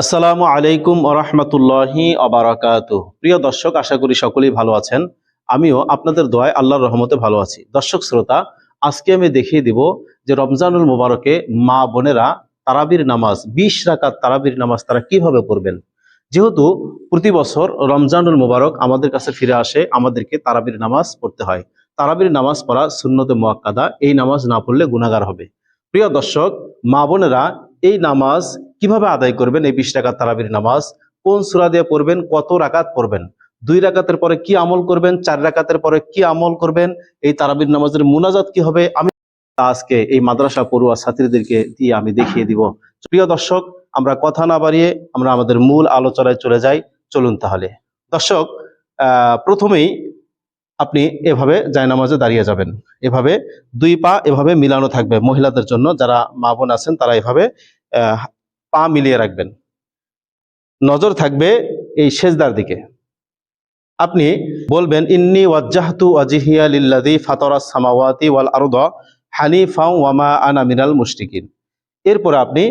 আসসালামু আলাইকুম ওরহমতুল্লাহি অবরাকাত প্রিয় দর্শক, আশা করি সকলেই ভালো আছেন। আমিও আপনাদের দোয়ায় আল্লাহর রহমতে ভালো আছি। দর্শক, শ্রোতা, আজকে আমি দেখিয়ে দিব যে রমজানুল মুবারকে মা বোনেরা তারাবির নামাজ, বিশ রাকাত তারাবির নামাজ তারা কীভাবে পড়বেন? যেহেতু প্রতি বছর রমজানুল মুবারক আমাদের কাছে ফিরে আসে, আমাদেরকে তারাবির নামাজ পড়তে হয়। তারাবির নামাজ পড়া সুন্নতে মোয়াক্কাদা, এই নামাজ না পড়লে গুণাগার হবে। প্রিয় দর্শক, মা বোনেরা এই নামাজ কীভাবে আদায় করবেন? এই বিশ টাকার তারাবির নামাজ। কোন সুরা দিয়ে পড়বেন? কত রাকাত পড়বেন? দুই রাকাতের পরে কি আমল করবেন? চার রাকাতের পরে কি আমল করবেন? এই তারাবির নামাজের মুনাজাত কি হবে? আমি আজকে এই মাদ্রাসা পড়ুয়া ছাত্রীদেরকে দিয়ে আমি দেখিয়ে দিব। প্রিয় দর্শক, আমরা কথা না বাড়িয়ে আমরা আমাদের মূল আলোচনায় চলে যাই। চলুন তাহলে। দর্শক প্রথমেই আপনি এভাবে জায়নামাজে দাঁড়িয়ে যাবেন। এভাবে দুই পা এভাবে মিলানো থাকবে মহিলাদের জন্য, যারা মা বোন আছেন তারা এভাবে পা মিলিয়ে রাখবেন। নজর থাকবে এই সেজদার দিকে। আপনি বলবেন, ইন্নি ওয়াজ্জাহতু ওয়াজিহিয়া লিল্লাযী ফাতারাস সামাওয়াতি ওয়াল আরদা হানিফা ওয়ামা আনা মিনাল মুশরিকিন। এরপরে আপনি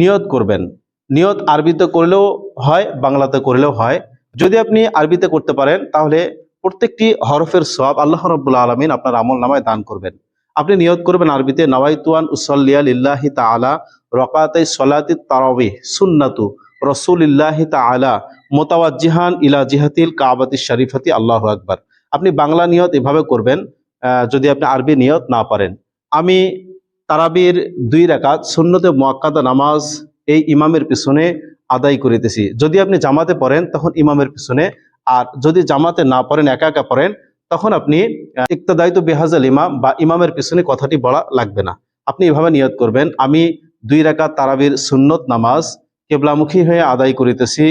নিয়ত করবেন। নিয়ত আরবিতে করলেও হয়, বাংলাতে করলেও হয়। যদি আপনি আরবিতে করতে পারেন, তাহলে প্রত্যেকটি হরফের সব আল্লাহ রব্বুল্লা আলমিন আপনার আমল নামায় দান করবেন। আপনি নিয়ত করবেন আরবিতে, নওয়াইতুয়ান উসল্লিয়া লিল্লাহি তাআলা রকাতাই সলাতি তারাবি সুন্নাতু রসুলিল্লাহি তাআলা মোতাওয়াজ্জিহান ইলা জিহাতিল কাবাতি শরীফাতি আল্লাহ আকবার। আপনি বাংলা নিয়ত এভাবে করবেন যদি আপনি আরবি নিয়ত না পারেন। আমি তারাবির দুই রাকাত সুন্নতে মোয়াক্কাদা নামাজ এই ইমামের পিছনে আদায় করিতেছি। যদি আপনি জামাতে পড়েন, তখন ইমামের পিছনে আর যদি জামাতে না পড়েন, একা একা পড়েন, তখন আপনি ইকতদায়িত বেহাজাল ইমাম বা ইমামের পিছনে কথাটি বলা লাগবে না। আপনি এভাবে নিয়ত করবেন, আমি দুই রাকাত তারাবির সুন্নত নামাজ কেবলামুখী হয়ে আদায় করিতেছি।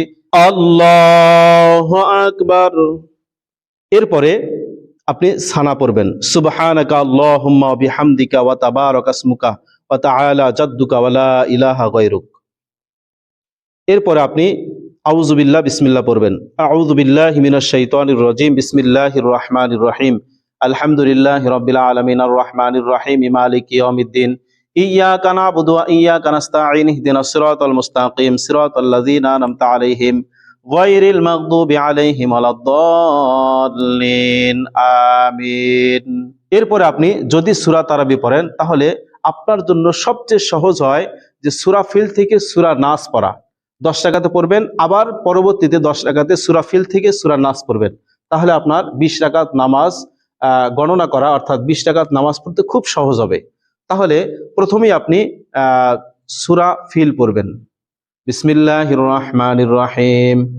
আল্লাহ আকবার। এরপরে আপনি সানা পড়বেন। লা ইলাহা এরপরে আপনি আউযুবিল্লাহ বিসমিল্লাহ পড়বেন। আউযুবিল্লাহি মিনাশ শাইতানির রাজিম, বিসমিল্লাহির রহমানির রহিম। আলহামদুলিল্লাহি রাব্বিল আলামিন, আর রহমানির রহিম, মালিকি ইয়াউমিদ্দিন। ইয়াকা না'বুদু ওয়া ইয়াকা নাস্তাঈন, ইহদিনাস সিরাতাল মুস্তাকিম, সিরাতাল লাযীনা আন'আমতা আলাইহিম, গায়রিল মাগদুবি আলাইহিম আমিন। এরপরে আপনি যদি সূরা তারাবি পড়েন, তাহলে আপনার জন্য সবচেয়ে সহজ হয় যে সূরা ফিল থেকে সূরা নাস পড়া। দশ টাকাতে পড়বেন, আবার পরবর্তীতে দশ টাকাতে সুরাফিল থেকে সুরা নাস পড়বেন। তাহলে আপনার বিশ টাকাত নামাজ গণনা করা, অর্থাৎ বিশ টাকাত নামাজ পড়তে খুব সহজ হবে। তাহলে প্রথমেই আপনি সুরা ফিল পড়বেন। বিসমিল্লাহ রহমান রহিম।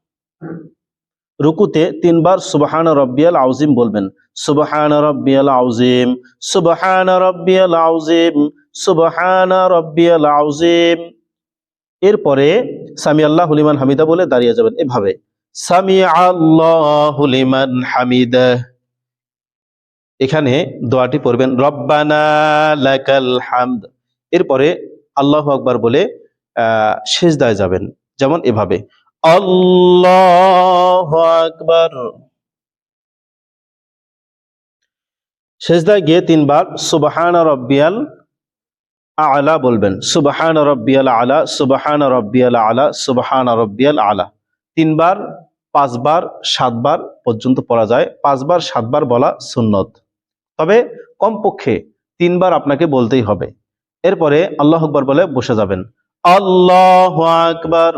রুকুতে তিনবার সুবহান রব্বিয়াল আউজিম বলবেন। সুবহান রব্বিয়াল আউজিম, সুবহান রব্বিয়াল আউজিম, সুবহান রব্বিয়াল আউজিম। এরপরে সামি আল্লাহ লিমান হামিদা বলে দাঁড়িয়ে যাবেন এভাবে। সামি আল্লাহ লিমান হামিদা। এখানে দোয়াটি পড়বেন, রব্বানা লাকাল হামদ। এরপরে আল্লাহ আকবার বলে, আহ, সেজদায় যাবেন। যেমন এভাবে। আল্লাহ আকবার। গিয়ে তিনবার সুবহান রব্বিয়াল আলা বলবেন। সুবহান রব্বিয়াল আলা, সুবহান রব্বিয়াল আলা, সুবহান রব্বিয়াল আলা। তিনবার, পাঁচবার, সাতবার পর্যন্ত পড়া যায়। পাঁচবার, সাতবার বলা সুন্নত। তবে কমপক্ষে তিনবার আপনাকে বলতেই হবে। এরপরে আল্লাহ আকবার বলে বসে যাবেন। আল্লাহ আকবার।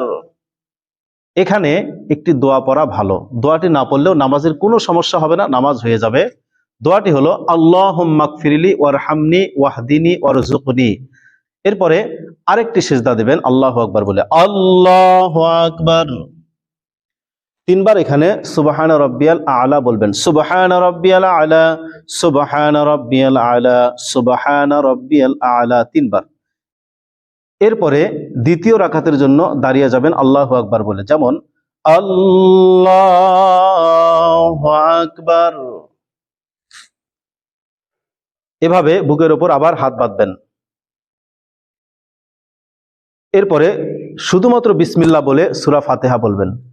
এখানে একটি দোয়া পড়া ভালো। দোয়াটি না পড়লেও নামাজের কোনো সমস্যা হবে না, নামাজ হয়ে যাবে। দোয়াটি হলো আল্লাহ মাকফিরিলি ওয়ারহামনি ওয়াহদিনী ওয়ারজুকনি এরপরে আরেকটি সেজদা দেবেন, আল্লাহ আকবার বলে, আল্লাহ আকবার। তিনবার এখানে, সুবাহান রব্বিয়াল আলা বলবেন। সুবাহান রব্বিয়াল আলা সুবাহান রব্বিয়াল আলা সুবাহান রব্বিয়াল আলা তিনবার। এরপরে দ্বিতীয় রাখাতের জন্য দাঁড়িয়ে যাবেন আল্লাহ আকবার বলে। যেমন, আল্লাহ আকবার। এভাবে বুকের ওপর আবার হাত বাঁধবেন। এরপরে শুধুমাত্র বিসমিল্লা বলে সুরা ফাতেহা বলবেন।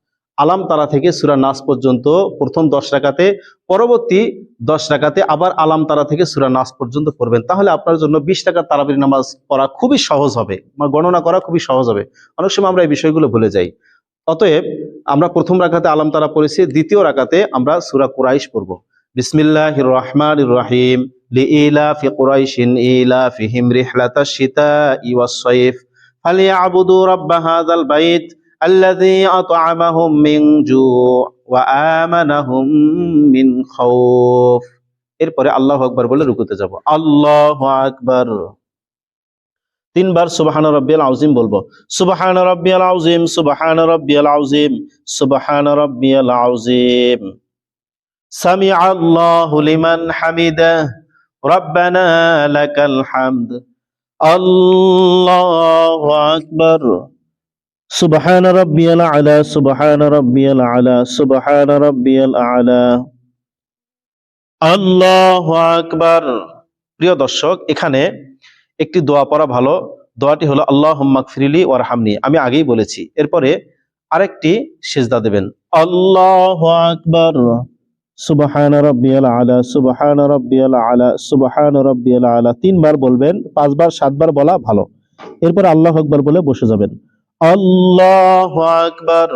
আলাম তারা থেকে সুরা নাস পর্যন্ত প্রথম দশ রাকাতে, পরবর্তী দশ রাকাতে আবার আলাম তারা থেকে সুরা নাস পর্যন্ত পড়বেন। তাহলে আপনার জন্য বিশ টাকার তারাবির নামাজ পড়া খুবই সহজ হবে গণনা করা খুবই সহজ হবে। অনেক সময় আমরা এই বিষয়গুলো ভুলে যাই। অতএব আমরা প্রথম রাকাতে আলাম তারা পড়েছি, দ্বিতীয় রাকাতে আমরা সুরা কুরাইশ পড়ব। বিসমিল্লাহ রহমান রহিম। ওয়াস সাইফ। ফালিয়াবুদু রাব্বা হাযাল বাইত। الذي أطعمهم من جوع وآمنهم من خوف এরপরে আল্লাহ আকবার বলে রুকুতে যাব আল্লাহ আকবার তিনবার সুবহান রব্বিয়াল আউজিম বলবো সুবহান রব্বিয়াল আউজিম সুবহান রব্বিয়াল আউজিম সুবহান রব্বিয়াল আউজিম সামি আল্লাহু লিমান হামিদা রব্বানা লাকাল হামদ আল্লাহু আকবার সুবহান রাব্বিয়াল আলা, সুবহান রাব্বিয়াল আলা, সুবহান রাব্বিয়াল আলা। আল্লাহু আকবার। প্রিয় দর্শক, এখানে একটি দোয়া পড়া ভালো। দোয়াটি হলো, আল্লাহুম্মা গফিরলি ওয়ারহামনি। আমি আগেই বলেছি, এরপরে আরেকটি সেজদা দেবেন। আল্লাহু আকবার। সুবহান রাব্বিয়াল আলা, সুবহান রাব্বিয়াল আলা, সুবহান রাব্বিয়াল আলা। তিনবার বলবেন, পাঁচবার, সাতবার বলা ভালো। এরপর আল্লাহু আকবার বলে বসে যাবেন। আল্লাহ আকবার।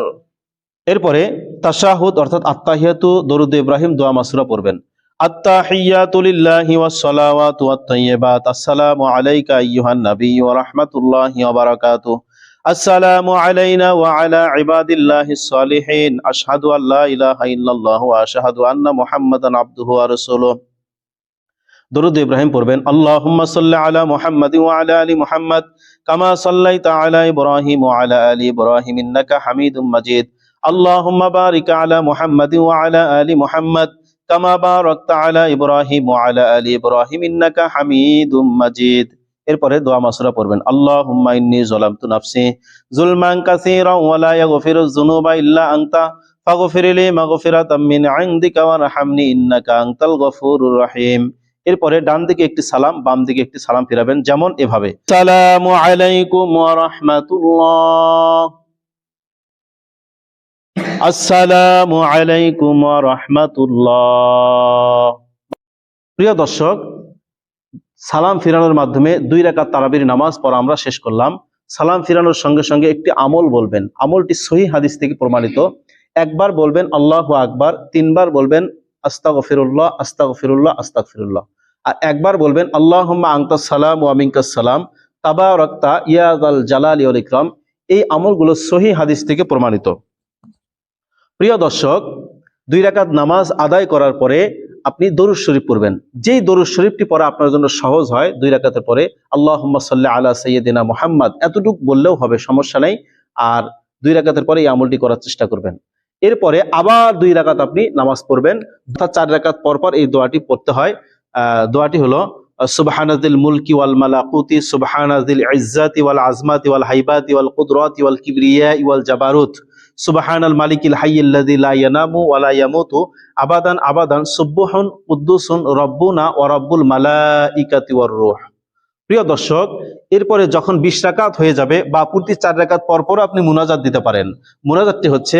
এরপরে তাশাহুদ, অর্থাৎ আত্তাহিয়াতু, দরুদ ইব্রাহিম দোয়া মাসুরা পড়বেন। ওয়াস তাইয়্যিবাত। আসসালামু আলাইকা আইয়ুহান ওয়া রাহমাতুল্লাহি ওয়া আসসালামু আলাইনা ওয়া আলা ইবাদিল্লাহিস সালিহিন। আশহাদু আল্লা ইলাহা ইল্লাল্লাহ ওয়া আশহাদু আন্না মুহাম্মাদান আবদুহু ওয়া রাসূলুহু। দরুদ ইব্রাহিম পড়বেন, আল্লাহুম্মা সাল্লি আলা মুহাম্মাদিন ওয়া আলা আলি মুহাম্মাদ। كما صليت على إبراهيم وعلى آل إبراهيم إنك حميد مجيد اللهم بارك على محمد وعلى آل محمد كما باركت على إبراهيم وعلى آل إبراهيم إنك حميد مجيد এরপরে দোয়া মাসুরা পড়বেন আল্লাহুম্মা ইন্নী যালামতু নাফসি যুলমান কাসীরা ওয়া লা ইয়াগফিরুয যুনুবা ইল্লা আনতা ফাগফির লি মাগফিরাতাম মিন ইনদিকা ওয়ারহামনি ইন্নাকা আনতাল গফুরুর রহিম এরপরে ডান দিকে একটি সালাম বাম দিকে একটি সালাম ফিরাবেন যেমন এভাবে। সালামু আলাইকুম আসসালামু আলাইকুম রাহমাতুল্লাহ। প্রিয় দর্শক সালাম ফিরানোর মাধ্যমে দুই রাকাত তারাবির নামাজ পড়া আমরা শেষ করলাম। সালাম ফিরানোর সঙ্গে সঙ্গে একটি আমল বলবেন। আমলটি সহি হাদিস থেকে প্রমাণিত। একবার বলবেন আল্লাহ আকবার তিনবার বলবেন আস্তাগফিরুল্লাহ আস্তাগফিরুল্লাহ আস্তাগফিরুল্লাহ। আর একবার বলবেন আনতাস সালাম মিনকাস সালাম, তাবারাকতা ইয়াদাল জালালি ওয়াল ইকরাম। এই আমলগুলো সহি হাদিস থেকে প্রমাণিত। প্রিয় দর্শক, দুই রাকাত নামাজ আদায় করার পরে আপনি দরুদ শরীফ পড়বেন। যেই দরুদ শরীফটি পড়া আপনার জন্য সহজ হয়, দুই রাকাতের পরে আল্লাহুম্মা সাল্লি আলা সাইয়্যিদিনা মুহাম্মদ, এতটুকু বললেও হবে, সমস্যা নেই। আর দুই রাকাতের পরে এই আমলটি করার চেষ্টা করবেন। এরপরে আবার দুই রাকাত আপনি নামাজ পড়বেন। অর্থাৎ চার রাকাত পর পর এই দোয়াটি পড়তে হয়। দোয়াটি হলো, সুবহানাদিল মুলকি ওয়াল মালাকুতি, সুবহানাদিল ইজ্জাতি ওয়াল আজমাতি ওয়াল হাইবাতি ওয়াল কুদরাতি ওয়াল কিবরিয়া ওয়াল জাবারুত। সুবহানাল মালিকিল হাইয়্যিল্লাযী লা ইয়ানামু ওয়া লা ইয়ামুতু। আবাদান আবাদান, সুবহুন, কুদ্দুসুন, রব্বুনা ওয়া রব্বুল মালাইকাতি ওয়ার রূহ। প্রিয় দর্শক, এরপরে যখন বিশ রাকাত হয়ে যাবে বা প্রতি চার রাকাত পর পর আপনি মুনাজাত দিতে পারেন। মুনাজাতটি হচ্ছে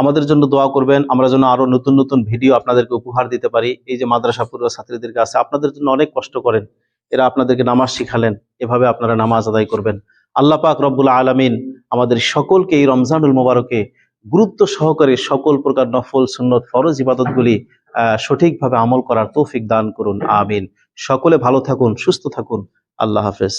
আমাদের জন্য দোয়া করবেন, আমরা যেন আরও নতুন নতুন ভিডিও আপনাদেরকে উপহার দিতে পারি। এই যে মাদ্রাসা পূর্ব ছাত্রীদের কাছে আপনাদের জন্য অনেক কষ্ট করেন। এরা আপনাদেরকে নামাজ শিখালেন, এভাবে আপনারা নামাজ আদায় করবেন। আল্লাহ পাক রব্বুল আলামিন আমাদের সকলকে এই রমজানুল মোবারকে গুরুত্ব সহকারে সকল প্রকার নফল, সুন্নত, ফরজ ইবাদতগুলি সঠিকভাবে আমল করার তৌফিক দান করুন। আমিন। সকলে ভালো থাকুন, সুস্থ থাকুন। আল্লাহ হাফেজ।